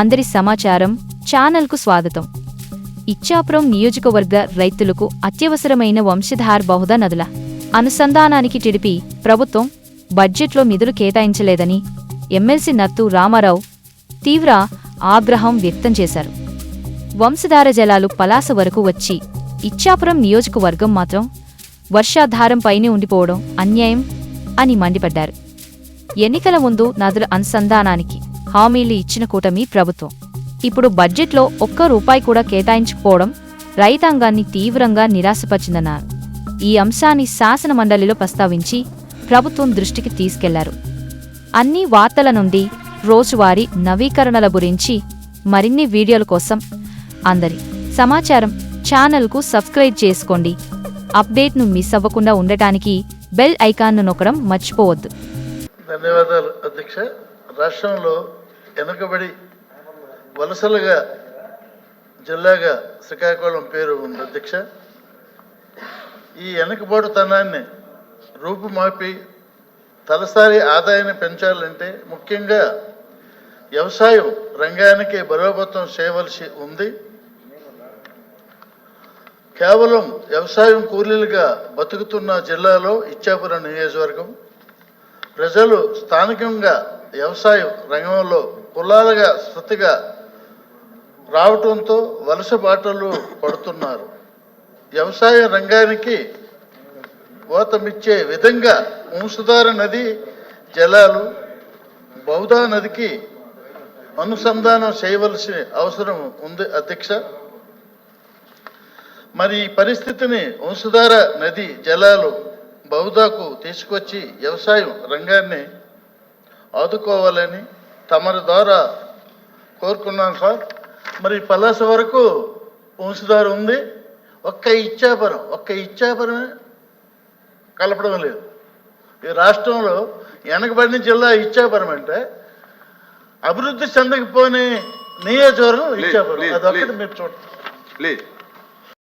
అందరి సమాచారం ఛానల్కు స్వాగతం. ఇచ్చాపురం నియోజకవర్గ రైతులకు అత్యవసరమైన వంశధార్ బహుదా నదుల అనుసంధానానికి టిడిపి ప్రభుత్వం బడ్జెట్లో నిధులు కేటాయించలేదని ఎమ్మెల్సీ నత్తు రామారావు తీవ్ర ఆగ్రహం వ్యక్తం చేశారు. వంశధార జలాలు పలాస వరకు వచ్చి ఇచ్చాపురం నియోజకవర్గం మాత్రం వర్షాధారంపైనే ఉండిపోవడం అన్యాయం అని మండిపడ్డారు. ఎన్నికల ముందు నదుల అనుసంధానానికి హామీలు ఇచ్చిన కూటమి ప్రభుత్వం. ఇప్పుడు బడ్జెట్లో ఒక్క రూపాయి కూడా కేటాయించకపోవడం రైతాంగాన్ని తీవ్రంగా నిరాశపరిచిందన్నారు. ఈ అంశాన్ని శాసన మండలిలో ప్రస్తావించి ప్రభుత్వం దృష్టికి తీసుకెళ్ళారు. అన్ని వార్తల నుండి రోజువారీ నవీకరణల గురించి మరిన్ని వీడియోల కోసం అందరి సమాచారం ఛానల్కు సబ్స్క్రైబ్ చేసుకోండి. అప్డేట్ను మిస్ అవ్వకుండా ఉండటానికి బెల్ ఐకాన్ను నొక్కడం మర్చిపోవద్దు. ధన్యవాదాలు అధ్యక్ష. రాష్ట్రంలో వెనుకబడి వలసలుగా జిల్లాగా శ్రీకాకుళం పేరు ఉంది అధ్యక్ష. ఈ వెనుకబాటుతనాన్ని రూపుమాపి తలసారి ఆదాయాన్ని పెంచాలంటే ముఖ్యంగా వ్యవసాయం రంగానికి బలోపేతం చేయవలసి ఉంది. కేవలం వ్యవసాయం కూలీలుగా బతుకుతున్న జిల్లాలో ఇచ్చాపురం నియోజకవర్గం ప్రజలు స్థానికంగా వ్యవసాయ రంగంలో కులాలుగా స్థితిగా రావటంతో వలస బాటలు పడుతున్నారు. వ్యవసాయ రంగానికి ఊతమిచ్చే విధంగా వంశధార నది జలాలు బౌదా నదికి అనుసంధానం చేయవలసిన అవసరం ఉంది అధ్యక్ష. మరి ఈ పరిస్థితిని వంశధార నది జలాలు బౌదాకు తీసుకొచ్చి వ్యవసాయం రంగాన్ని ఆదుకోవాలని తమరి ద్వారా కోరుకున్నాను సార్. మరి పలాస వరకు వంశధార ఉంది. ఒక్క ఇచ్చాపురం ఒక్క ఇచ్చాపురమే కలపడం లేదు. ఈ రాష్ట్రంలో వెనకబడిన జిల్లా ఇచ్చాపురం అంటే అభివృద్ధి చెందకపోని నియోజకవర్గం ఇచ్చాపురం అదొక్కటి. మీరు చూడండి. ప్లీజ్